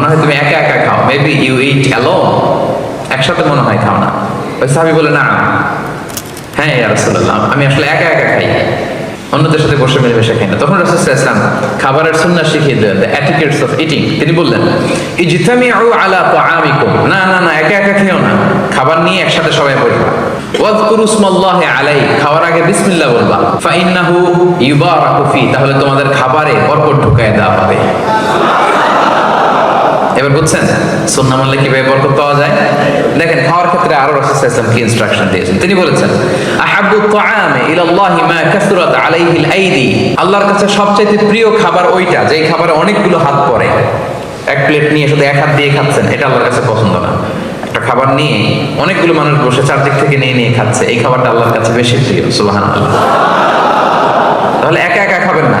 মনে হয় তুমি একা একা খাও। মেবি ইউ ইট অ্যালোন একসাথে মনে হয় খাও না। ওই সাহাবি বলে, না হ্যাঁ রাসূলুল্লাহ, আমি আসলে একা একা খাই। অন্যদের সাথে বসে মিলেমিশে খাই না। তখন খাবারের শিখিয়ে দিলেন অ্যাটিকেটস অফ ইটিং তিনি বললেন আলা তাআমিকুম। না না না, একা একা খেও না। খাবার নিয়ে একসাথে সবাই বসবা। ওয়াজকুরু ইসমাল্লাহি আলাইহি খাওয়ার আগে বিসমিল্লাহ বলবা। ইউবারাকু ফি। তাহলে তোমাদের খাবারে বরকত ঢুকায় দেওয়া হবে। এবার বুঝছেন? সুন্না মানলে কীভাবে বরকত পাওয়া যায়? দেখেন, খাওয়ার ক্ষেত্রে আরও রাসূল কি ইনস্ট্রাকশন দিয়েছেন? তিনি বলেছেন, আহাব্বু তাআমি ইলাল্লাহি মা কাসরাত আলাইহি আইদি। আল্লাহর কাছে সবচেয়ে প্রিয় খাবার ওইটা, যেই খাবারে অনেকগুলো হাত পড়ে। এক প্লেট নিয়ে শুধু এক হাত দিয়ে খাচ্ছেন, এটা আল্লাহর কাছে পছন্দ না। একটা খাবার নিয়ে অনেকগুলো মানুষ বসে চারদিক থেকে নিয়ে নিয়ে খাচ্ছে, এই খাবারটা আল্লাহর কাছে বেশি প্রিয়, সুবহানাল্লাহ। তাহলে একা একা খাবেন না।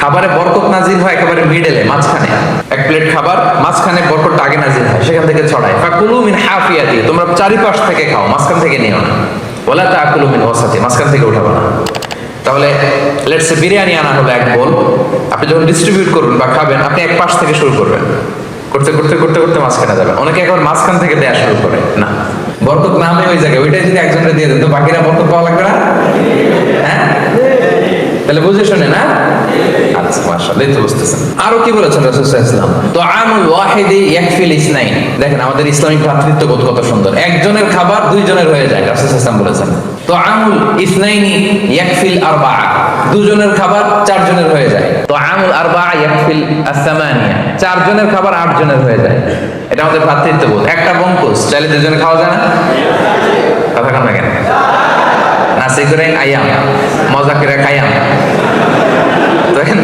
খাবারে বরকত নাজিল হয় একেবারে মিডলে মাঝখানে। এক প্লেট খাবার, মাঝখানে বরকতটা আগে নাজিল হয়, সেখান থেকে ছড়ায়। ফাকুলু মিন হাফিয়াতি, তোমরা চারিপাশ থেকে খাও, মাঝখান থেকে নিও না। ওলা তাকুলু মিন ওয়াসাতি, মাঝখান থেকে উঠাবো না। তাহলে লেটসে বিরিয়ানি আনা হলো এক বোল আপনি যখন ডিস্ট্রিবিউট করবেন বা খাবেন, আপনি এক পাশ থেকে শুরু করবেন। করতে করতে করতে করতে মাঝখানে যাবেন অনেকে একবার মাঝখান থেকে দেয়া শুরু করে। না। বরকত নামে ওই জায়গায় ওইটাই যদি একজনকে দিয়ে দেন, তো বাকিরা বরকত পাওয়া লাগবে না? হ্যাঁ? তাহলে বুঝে শুনে না? মাশাআল্লাহ বুঝতেছেন আরও কি বলেছেন রাসূল সাল্লাল্লাহু আলাইহি ওয়াসাল্লাম? তো আমুল ওয়াহিদি ইয়াকফিল ইসনাইন। দেখেন, আমাদের ইসলামিক ভ্রাতৃত্ববোধ কত সুন্দর। একজনের খাবার দুইজনের হয়ে যায়, রাসূল সাল্লাল্লাহু আলাইহি ওয়াসাল্লাম বলেছেন। তো আমুল ইসনাইনি ইয়াকফিল আরবা দুজনের খাবার চারজনের হয়ে যায়। তো আমুল আরবা ইয়াকফিল আসামানিয়া চারজনের খাবার আটজনের হয়ে যায়। এটা আমাদের ভ্রাতৃত্ববোধ একটা বঙ্কুস চাইলে দুজনে খাওয়া যায় না? কথা কান না কেন? নাসি করে আয়াম মজা করে খাইয়াম তো এখানে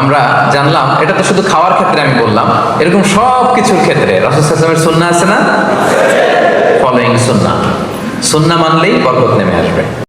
আমরা জানলাম, এটা তো শুধু খাওয়ার ক্ষেত্রে আমি বললাম। এরকম সব কিছুর ক্ষেত্রে রসদামের সুন্না আছে না? ফলোয়িং সুন্না সুন্না মানলেই বরকত নেমে আসবে।